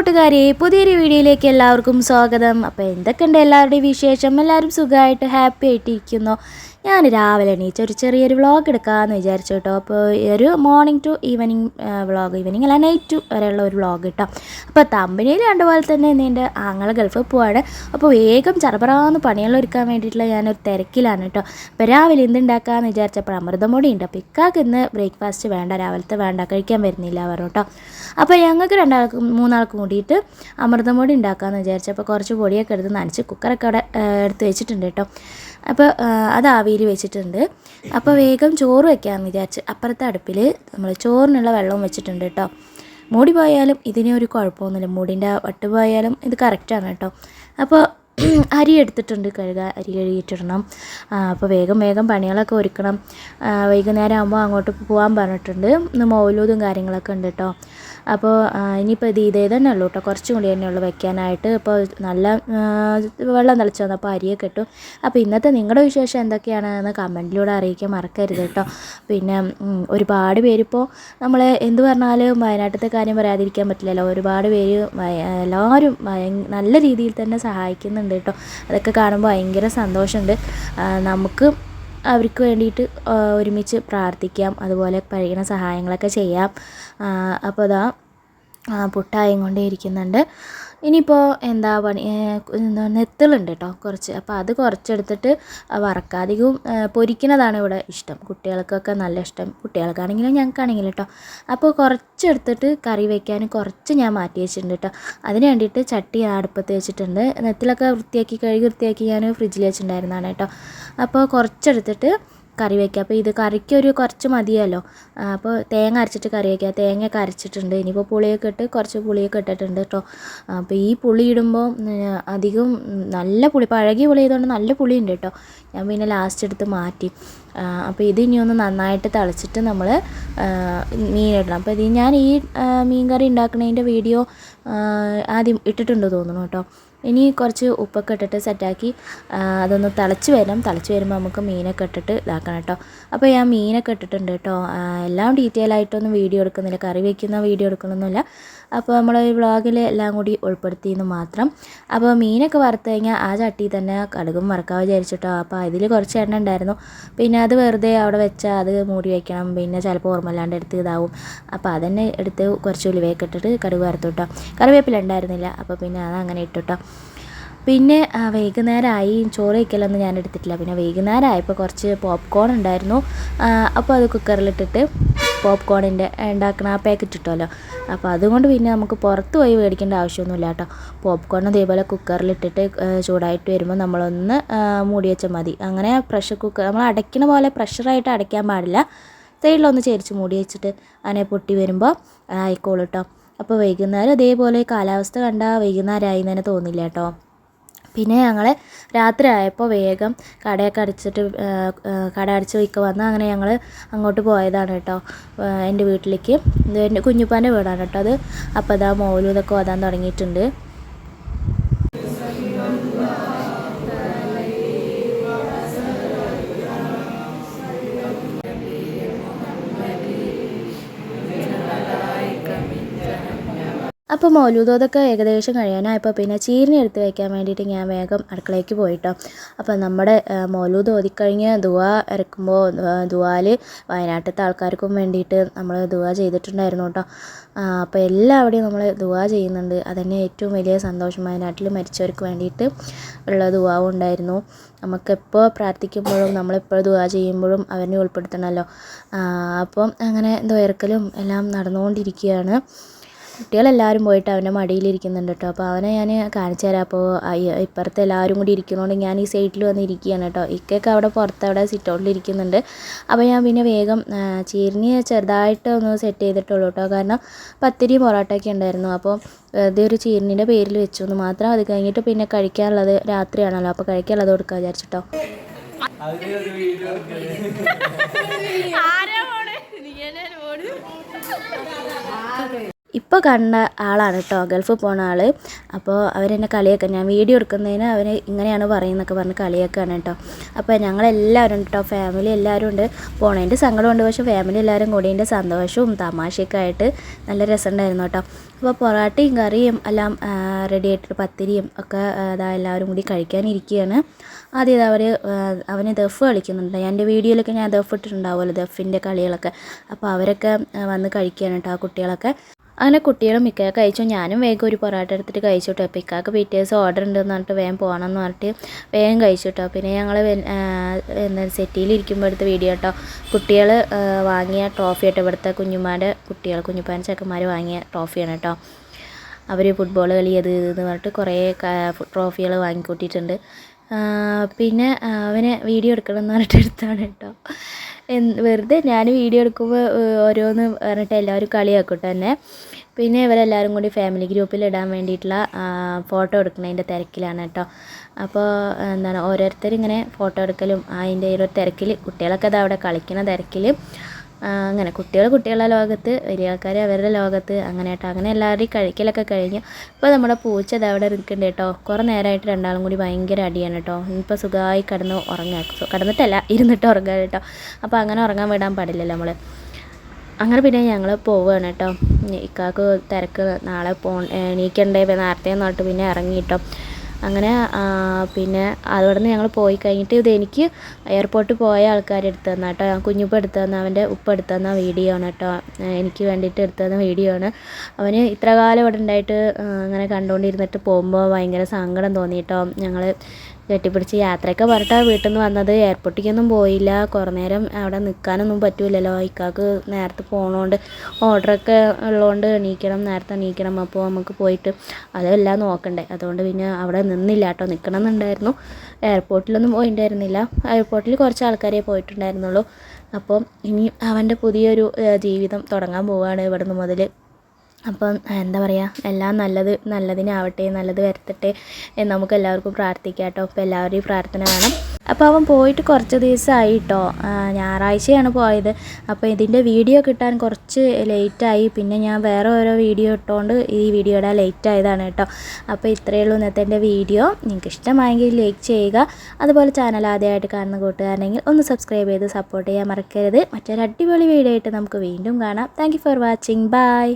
കൂട്ടുകാരെ പുതിയൊരു വീഡിയോയിലേക്ക് എല്ലാവർക്കും സ്വാഗതം. അപ്പോൾ എന്തൊക്കെയുണ്ട് എല്ലാവരുടെയും വിശേഷം? എല്ലാവരും സുഖമായിട്ട് ഹാപ്പി ആയിട്ടിരിക്കുന്നു. ഞാൻ രാവിലെ എണീച്ച് ഒരു ചെറിയൊരു വ്ളോഗ് എടുക്കാമെന്ന് വിചാരിച്ചു കേട്ടോ. അപ്പോൾ ഒരു morning to evening vlog evening അല്ല നൈറ്റ് ടു വരെയുള്ള ഒരു വ്ളോഗ് കേട്ടോ അപ്പോൾ തമ്പനിയിൽ കണ്ടപോലെ തന്നെ എന്റെ ആങ്ങളെ ഗൾഫിൽ പോവാണ്. അപ്പോൾ വേഗം ചറപറാന്ന് പണികൾ ഒരുക്കാൻ വേണ്ടിയിട്ടുള്ള ഞാനൊരു തിരക്കിലാണ് കേട്ടോ. അപ്പോൾ രാവിലെ എന്തുണ്ടാക്കാമെന്ന് വിചാരിച്ചപ്പോൾ അമൃതമൊടി ഉണ്ട് അപ്പോൾ ഇക്കാക്ക് ഇന്ന് ബ്രേക്ക്ഫാസ്റ്റ് വേണ്ട രാവിലത്തെ വേണ്ട കഴിക്കാൻ വരുന്നില്ല അവർ കേട്ടോ. അപ്പോൾ ഞങ്ങൾക്ക് രണ്ടാൾക്കും മൂന്നാൾക്കും കൂടിയിട്ട് അമൃതമൊടി ഉണ്ടാക്കാമെന്ന് വിചാരിച്ചപ്പോൾ കുറച്ച് പൊടിയൊക്കെ എടുത്ത് നനച്ച് കുക്കറൊക്കെ അവിടെ എടുത്ത് വെച്ചിട്ടുണ്ട് കേട്ടോ. അപ്പോൾ അത് ആവിയിൽ വെച്ചിട്ടുണ്ട്. അപ്പോൾ വേഗം ചോറ് വെക്കാമെന്ന് വിചാരിച്ച് അപ്പുറത്തെ അടുപ്പിൽ നമ്മൾ ചോറിനുള്ള വെള്ളവും വെച്ചിട്ടുണ്ട് കേട്ടോ. മൂടി പോയാലും ഇതിനൊരു കുഴപ്പമൊന്നുമില്ല. മൂടിന്റെ വട്ട് പോയാലും ഇത് കറക്റ്റാണ് കേട്ടോ. അപ്പോൾ അരി എടുത്തിട്ടുണ്ട് കഴുകാൻ അരി കഴുകിയിട്ടിടണം. അപ്പോൾ വേഗം വേഗം പണികളൊക്കെ ഒരുക്കണം. വൈകുന്നേരം ആകുമ്പോൾ അങ്ങോട്ട് പോകാൻ പറഞ്ഞിട്ടുണ്ട്. ഇന്ന് മൗലൂദും കാര്യങ്ങളൊക്കെ ഉണ്ട് കേട്ടോ അപ്പോൾ ഇനിയിപ്പോൾ ഇത് ഇതേ തന്നെ ഉള്ളൂ കേട്ടോ കുറച്ചും കൂടി തന്നെ ഉള്ളൂ വെക്കാനായിട്ട്. ഇപ്പോൾ നല്ല വെള്ളം തിളച്ച് വന്നപ്പോൾ അരിയൊക്കെ ഇട്ടു. അപ്പോൾ ഇന്നത്തെ നിങ്ങളുടെ വിശേഷം എന്തൊക്കെയാണ് എന്തൊക്കെയാണെന്ന് കമന്റിലൂടെ അറിയിക്കാൻ മറക്കരുത് കേട്ടോ പിന്നെ ഒരുപാട് പേരിപ്പോൾ നമ്മൾ എന്ത് പറഞ്ഞാലും വയനാട്ടിലത്തെ കാര്യം പറയാതിരിക്കാൻ പറ്റില്ലല്ലോ. ഒരുപാട് പേര് എല്ലാവരും നല്ല രീതിയിൽ തന്നെ സഹായിക്കുന്നുണ്ട് കേട്ടോ അതൊക്കെ കാണുമ്പോൾ ഭയങ്കര സന്തോഷമുണ്ട്. നമുക്ക് അവർക്ക് വേണ്ടിയിട്ട് ഒരുമിച്ച് പ്രാർത്ഥിക്കാം അതുപോലെ കഴിയുന്ന സഹായങ്ങളൊക്കെ ചെയ്യാം. അപ്പോൾ അതാ പുട്ടായും കൊണ്ടേ ഇരിക്കുന്നുണ്ട്. ഇനിയിപ്പോൾ എന്താ പണി നെത്തലുണ്ട് കേട്ടോ കുറച്ച്. അപ്പോൾ അത് കുറച്ചെടുത്തിട്ട് വറക്കുക അധികവും പൊരിക്കുന്നതാണ് ഇവിടെ ഇഷ്ടം. കുട്ടികൾക്കൊക്കെ നല്ല ഇഷ്ടം. കുട്ടികൾക്കാണെങ്കിലും ഞങ്ങൾക്കാണെങ്കിലും കേട്ടോ അപ്പോൾ കുറച്ചെടുത്തിട്ട് കറി വയ്ക്കാൻ കുറച്ച് ഞാൻ മാറ്റി വെച്ചിട്ടുണ്ട് കേട്ടോ അതിന് വേണ്ടിയിട്ട് ചട്ടി അടുപ്പത്ത് വെച്ചിട്ടുണ്ട്. നെത്തിലൊക്കെ വൃത്തിയാക്കി കഴുകി വൃത്തിയാക്കി ഞാൻ ഫ്രിഡ്ജിൽ വെച്ചിട്ടുണ്ടായിരുന്നതാണ് കേട്ടോ അപ്പോൾ കുറച്ചെടുത്തിട്ട് കറി വയ്ക്കുക അപ്പോൾ ഇത് കറിക്കൊരു കുറച്ച് മതിയല്ലോ. അപ്പോൾ തേങ്ങ അരച്ചിട്ട് കറി വയ്ക്കുക തേങ്ങയൊക്കെ അരച്ചിട്ടുണ്ട്. ഇനിയിപ്പോൾ പുളിയൊക്കെ ഇട്ട് കുറച്ച് പുളിയൊക്കെ ഇട്ടിട്ടുണ്ട് കേട്ടോ. അപ്പോൾ ഈ പുളി ഇടുമ്പോൾ അധികം നല്ല പുളി പഴകിയ പുളി ആയതുകൊണ്ട് നല്ല പുളി ഉണ്ട് കേട്ടോ. ഞാൻ പിന്നെ ലാസ്റ്റ് എടുത്ത് മാറ്റി. അപ്പോൾ ഇത് ഇനി ഒന്ന് നന്നായിട്ട് തിളച്ചിട്ട് നമ്മൾ മീനിടണം അപ്പോൾ ഇത് ഞാൻ ഈ മീൻ കറി ഉണ്ടാക്കുന്നതിന്റെ വീഡിയോ ആദ്യം ഇട്ടിട്ടുണ്ട് തോന്നുന്നു കേട്ടോ. ഇനി കുറച്ച് ഉപ്പൊക്കെ ഇട്ടിട്ട് സെറ്റാക്കി അതൊന്ന് തിളച്ച് വരാം തിളച്ച് വരുമ്പോൾ നമുക്ക് മീനൊക്കെ ഇട്ടിട്ട് ഇതാക്കണം കേട്ടോ. അപ്പോൾ ഞാൻ മീനൊക്കെ ഇട്ടിട്ടുണ്ട് കേട്ടോ. എല്ലാം ഡീറ്റെയിൽ ആയിട്ടൊന്നും വീഡിയോ എടുക്കുന്നില്ല. കറി വയ്ക്കുന്ന വീഡിയോ എടുക്കണമെന്നില്ല അപ്പോൾ നമ്മൾ ഈ വ്ളോഗിൽ എല്ലാം കൂടി ഉൾപ്പെടുത്തിയെന്ന് മാത്രം. അപ്പോൾ മീനൊക്കെ വറുത്ത് കഴിഞ്ഞാൽ ആ ചട്ടി തന്നെ കടുകും വറക്കാൻ വിചാരിച്ചിട്ടോ. അപ്പോൾ അതിൽ കുറച്ച് എണ്ണ ഉണ്ടായിരുന്നു. പിന്നെ അത് വെറുതെ അവിടെ വെച്ചാൽ അത് മൂടി വയ്ക്കണം പിന്നെ ചിലപ്പോൾ ഓർമ്മല്ലാണ്ട് എടുത്ത് ഇതാവും. അപ്പോൾ അതന്നെ എടുത്ത് കുറച്ച് ഉലുവയൊക്കെ ഇട്ടിട്ട് കടുക് വറുത്തു കേട്ടോ. കറിവേപ്പില ഉണ്ടായിരുന്നില്ല. അപ്പോൾ പിന്നെ അത് അങ്ങനെ ഇട്ടു പിന്നെ വൈകുന്നേരം വൈകുന്നേരമായി. ചോറ് വയ്ക്കലൊന്നും ഞാൻ എടുത്തിട്ടില്ല. പിന്നെ വൈകുന്നേരം ആയപ്പോൾ കുറച്ച് പോപ്കോൺ ഉണ്ടായിരുന്നു. അപ്പോൾ അത് കുക്കറിലിട്ടിട്ട് പോപ്കോണിന്റെ ഉണ്ടാക്കുന്ന ആ പാക്കറ്റ് ഇട്ടുമല്ലോ അപ്പോൾ അതുകൊണ്ട് പിന്നെ നമുക്ക് പുറത്ത് പോയി മേടിക്കേണ്ട ആവശ്യമൊന്നുമില്ല കേട്ടോ. പോപ്കോൺ ഇതേപോലെ കുക്കറിലിട്ടിട്ട് ചൂടായിട്ട് വരുമ്പോൾ നമ്മളൊന്ന് മൂടി വെച്ചാൽ മതി. അങ്ങനെ പ്രഷർ കുക്കർ നമ്മൾ അടയ്ക്കണ പോലെ പ്രഷറായിട്ട് അടയ്ക്കാൻ പാടില്ല. സൈഡിലൊന്ന് ചേരിച്ച് മൂടി വെച്ചിട്ട് അതിനെ പൊട്ടി വരുമ്പോൾ ആയിക്കോളൂ കേട്ടോ. അപ്പോൾ വൈകുന്നേരം ഇതേപോലെ കാലാവസ്ഥ കണ്ടാൽ വൈകുന്നേരമായി എന്ന് തന്നെ തോന്നില്ല കേട്ടോ. പിന്നെ ഞങ്ങൾ രാത്രി ആയപ്പോൾ വേഗം കടയൊക്കെ അടിച്ചിട്ട് കട അടിച്ച് വയ്ക്കുക വന്ന് അങ്ങനെ ഞങ്ങൾ അങ്ങോട്ട് പോയതാണ് കേട്ടോ എന്റെ വീട്ടിലേക്ക്. ഇത് എന്റെ കുഞ്ഞുപ്പാന്റെ വീടാണ് കേട്ടോ അത്. അപ്പോൾ അതാ മോലും ഇതൊക്കെ ഓതാൻ തുടങ്ങിയിട്ടുണ്ട്. അപ്പോൾ മൗലൂദോതൊക്കെ ഏകദേശം കഴിയാനായപ്പോൾ പിന്നെ ചീരിനെ എടുത്ത് വയ്ക്കാൻ വേണ്ടിയിട്ട് ഞാൻ വേഗം അടുക്കളയ്ക്ക് പോയിട്ടോ. അപ്പോൾ നമ്മുടെ മൗലൂദ് ഓതിക്കഴിഞ്ഞ് ദുവാ ഇറക്കുമ്പോൾ ദുവാൽ വയനാട്ടിലത്തെ ആൾക്കാർക്കും വേണ്ടിയിട്ട് നമ്മൾ ദുവാ ചെയ്തിട്ടുണ്ടായിരുന്നു കേട്ടോ. അപ്പോൾ എല്ലാവിടെയും നമ്മൾ ദുവാ ചെയ്യുന്നുണ്ട്. അതന്നെ ഏറ്റവും വലിയ സന്തോഷം വയനാട്ടിൽ മരിച്ചവർക്ക് വേണ്ടിയിട്ട് ഉള്ള ദുവാവും ഉണ്ടായിരുന്നു. നമുക്കെപ്പോൾ പ്രാർത്ഥിക്കുമ്പോഴും നമ്മളെപ്പോൾ ദുവാ ചെയ്യുമ്പോഴും അവരെ ഉൾപ്പെടുത്തണമല്ലോ അപ്പം അങ്ങനെ ദ്വയർക്കലും എല്ലാം നടന്നുകൊണ്ടിരിക്കുകയാണ്. കുട്ടികളെല്ലാവരും പോയിട്ട് അവന്റെ മടിയിലിരിക്കുന്നുണ്ട് കേട്ടോ. അപ്പോൾ അവനെ ഞാൻ കാണിച്ചു തരാം. അപ്പോൾ ഇപ്പുറത്തെ എല്ലാവരും കൂടി ഇരിക്കുന്നതുകൊണ്ട് ഞാൻ ഈ സൈഡിൽ വന്ന് ഇരിക്കുകയാണ് കേട്ടോ. ഇക്കൊക്കെ അവിടെ പുറത്ത് അവിടെ സിറ്റ് ഔട്ടിൽ ഇരിക്കുന്നുണ്ട്. അപ്പോൾ ഞാൻ പിന്നെ വേഗം ചീരിഞ്ഞ് ചീരിനി ചെറുതായിട്ട് ഒന്ന് സെറ്റ് ചെയ്തിട്ടുള്ളൂ കേട്ടോ. കാരണം പത്തിരി പൊറോട്ടയൊക്കെ ഉണ്ടായിരുന്നു. അപ്പോൾ വെറുതെ ഒരു ചീരിനിന്റെ പേരിൽ വെച്ചു. എന്ന് മാത്രം അത് കഴിഞ്ഞിട്ട് പിന്നെ കഴിക്കാനുള്ളത് രാത്രിയാണല്ലോ. അപ്പോൾ കഴിക്കാനുള്ളത് കൊടുക്കുക വിചാരിച്ചിട്ടോ. ഇപ്പോൾ കണ്ട ആളാണ് കേട്ടോ ഗൾഫ് പോണ ആൾ അപ്പോൾ അവരെന്നെ കളിയൊക്കെ. ഞാൻ വീഡിയോ എടുക്കുന്നതിന് അവർ ഇങ്ങനെയാണ് പറയുന്നതൊക്കെ പറഞ്ഞ് കളിയൊക്കെയാണ് കേട്ടോ അപ്പോൾ ഞങ്ങളെല്ലാവരും കേട്ടോ ഫാമിലി എല്ലാവരും ഉണ്ട്. പോണതിന്റെ സങ്കടമുണ്ട് പക്ഷേ ഫാമിലി എല്ലാവരും കൂടി എന്റെ സന്തോഷവും തമാശയൊക്കെ ആയിട്ട് നല്ല രസമുണ്ടായിരുന്നു കേട്ടോ അപ്പോൾ പൊറാട്ടയും കറിയും എല്ലാം റെഡി ആയിട്ട് പത്തിരിയും ഒക്കെ അതാ എല്ലാവരും കൂടി കഴിക്കാനിരിക്കുകയാണ് ആദ്യം ഇത് അവർ അവന് ദഫ് കളിക്കുന്നുണ്ട്. എന്റെ വീഡിയോയിലൊക്കെ ഞാൻ ദഫ് ഇട്ടിട്ടുണ്ടാവുമല്ലോ ദഫിന്റെ കളികളൊക്കെ. അപ്പോൾ അവരൊക്കെ വന്ന് കഴിക്കുകയാണ് കേട്ടോ ആ കുട്ടികളൊക്കെ. അങ്ങനെ കുട്ടികളും ഇക്കയൊക്കെ കഴിച്ചു. ഞാനും വേഗം ഒരു പൊറോട്ട എടുത്തിട്ട് കഴിച്ചു കേട്ടോ അപ്പോൾ ഇക്കാക്ക് പിറ്റേഴ്സ് ഓർഡർ ഉണ്ടെന്ന് പറഞ്ഞിട്ട് വേഗം പോകണം എന്ന് പറഞ്ഞിട്ട് വേഗം കഴിച്ചു കേട്ടോ പിന്നെ ഞങ്ങൾ എന്താ സെറ്റിയിൽ ഇരിക്കുമ്പോൾ എടുത്ത വീഡിയോ കേട്ടോ കുട്ടികൾ വാങ്ങിയ ട്രോഫി കേട്ടോ ഇവിടുത്തെ കുഞ്ഞുമാരുടെ കുട്ടികൾ കുഞ്ഞുപ്പാൻ ചെക്കന്മാർ വാങ്ങിയ ട്രോഫിയാണ് കേട്ടോ അവർ ഫുട്ബോൾ കളി അത് ഇത് എന്ന് പറഞ്ഞിട്ട് കുറേ ട്രോഫികൾ വാങ്ങിക്കൂട്ടിയിട്ടുണ്ട്. പിന്നെ അവനെ വീഡിയോ എടുക്കണം എന്ന് പറഞ്ഞിട്ട് എടുത്താണ് കേട്ടോ വെറുതെ ഞാൻ വീഡിയോ എടുക്കുമ്പോൾ ഓരോന്ന് പറഞ്ഞിട്ട് എല്ലാവരും കളിയാക്കും തന്നെ പിന്നെ ഇവരെല്ലാവരും കൂടി ഫാമിലി ഗ്രൂപ്പിൽ ഇടാൻ വേണ്ടിയിട്ടുള്ള ഫോട്ടോ എടുക്കുന്നതിന്റെ തിരക്കിലാണ് കേട്ടോ അപ്പോൾ എന്താണ് ഓരോരുത്തർ ഇങ്ങനെ ഫോട്ടോ എടുക്കലും അതിന്റെ ഒരു തിരക്കിൽ കുട്ടികളൊക്കെ അത് അവിടെ കളിക്കുന്ന തിരക്കിൽ അങ്ങനെ കുട്ടികൾ കുട്ടികളുടെ ലോകത്ത് വലിയ ആൾക്കാർ അവരുടെ ലോകത്ത് അങ്ങനെ കേട്ടോ അങ്ങനെ എല്ലാവരുടെയും കഴിക്കലൊക്കെ കഴിഞ്ഞു. ഇപ്പോൾ നമ്മുടെ പൂച്ച ഇത് അവിടെ നിൽക്കുന്നുണ്ട് കേട്ടോ. കുറേ നേരമായിട്ട് രണ്ടാളും കൂടി ഭയങ്കര അടിയാണ് കേട്ടോ. ഇപ്പോൾ സുഖമായി കിടന്ന് ഉറങ്ങാൻ കിടന്നിട്ടല്ല ഇരുന്നിട്ട് ഉറങ്ങാൻ കേട്ടോ. അപ്പോൾ അങ്ങനെ ഉറങ്ങാൻ വിടാൻ പാടില്ലല്ലോ നമ്മൾ അങ്ങനെ പിന്നെ ഞങ്ങൾ പോവുകയാണ് കേട്ടോ. ഇക്കാക്ക് തിരക്ക് നാളെ പോ എണീക്കണ്ടേ നേരത്തെ എന്നിട്ട് പിന്നെ ഇറങ്ങി കേട്ടോ. അങ്ങനെ പിന്നെ അവിടെ നിന്ന് ഞങ്ങൾ പോയി കഴിഞ്ഞിട്ട് ഇത് എനിക്ക് എയർപോർട്ടിൽ പോയ ആൾക്കാർ എടുത്തു തന്ന കേട്ടോ കുഞ്ഞുപ്പ എടുത്തു തന്ന അവന്റെ ഉപ്പ എടുത്തു തന്ന വീഡിയോ ആണ് കേട്ടോ എനിക്ക് വേണ്ടിയിട്ട് എടുത്തു തന്ന വീഡിയോ ആണ്. അവന് ഇത്ര കാലം ഇവിടെ ഉണ്ടായിട്ട് അങ്ങനെ കണ്ടുകൊണ്ടിരുന്നിട്ട് പോകുമ്പോൾ ഭയങ്കര സങ്കടം തോന്നി കേട്ടോ ഞങ്ങൾ കെട്ടിപ്പിടിച്ച് യാത്രയൊക്കെ പറഞ്ഞിട്ടാണ് വീട്ടിൽ നിന്ന് വന്നത്. എയർപോർട്ടിലേക്കൊന്നും പോയില്ല. കുറേ നേരം അവിടെ നിൽക്കാനൊന്നും പറ്റൂലല്ലോ. ഇക്കാക്ക് നേരത്തെ പോകണോണ്ട് ഓർഡറൊക്കെ ഉള്ളതുകൊണ്ട് എണീക്കണം നേരത്തെ എണീക്കണം. അപ്പോൾ നമുക്ക് പോയിട്ട് അതെല്ലാം നോക്കണ്ടേ. അതുകൊണ്ട് പിന്നെ അവിടെ നിന്നില്ല കേട്ടോ. നിൽക്കണം എന്നുണ്ടായിരുന്നു എയർപോർട്ടിലൊന്നും പോയിട്ടുണ്ടായിരുന്നില്ല എയർപോർട്ടിൽ കുറച്ച് ആൾക്കാരെ പോയിട്ടുണ്ടായിരുന്നുള്ളൂ. അപ്പം ഇനി അവന്റെ പുതിയൊരു ജീവിതം തുടങ്ങാൻ പോവുകയാണ് ഇവിടുന്ന് മുതൽ അപ്പം എന്താ പറയുക എല്ലാം നല്ലത് നല്ലതിനാവട്ടെ നല്ലത് വരുത്തട്ടെ എന്ന് നമുക്ക് എല്ലാവർക്കും പ്രാർത്ഥിക്കാം കേട്ടോ. അപ്പോൾ എല്ലാവരുടെയും പ്രാർത്ഥന വേണം. അപ്പോൾ അവൻ പോയിട്ട് കുറച്ച് ദിവസമായി കേട്ടോ ഞായറാഴ്ചയാണ് പോയത്. അപ്പോൾ ഇതിന്റെ വീഡിയോ കിട്ടാൻ കുറച്ച് ലേറ്റായി. പിന്നെ ഞാൻ വേറെ ഓരോ വീഡിയോ ഇട്ടുകൊണ്ട് ഈ വീഡിയോയുടെ ലേറ്റ് ആയതാണ് കേട്ടോ അപ്പോൾ ഇത്രയേ ഉള്ളൂ ഇന്നത്തെ എന്റെ വീഡിയോ. നിങ്ങൾക്ക് ഇഷ്ടമായെങ്കിൽ ലൈക്ക് ചെയ്യുക. അതുപോലെ ചാനൽ ആദ്യമായിട്ട് കാണുന്ന കൂട്ടുകാരനെങ്കിൽ ഒന്ന് സബ്സ്ക്രൈബ് ചെയ്ത് സപ്പോർട്ട് ചെയ്യാൻ മറക്കരുത്. മറ്റൊരു അടിപൊളി വീഡിയോ ആയിട്ട് നമുക്ക് വീണ്ടും കാണാം. Thank for watching bye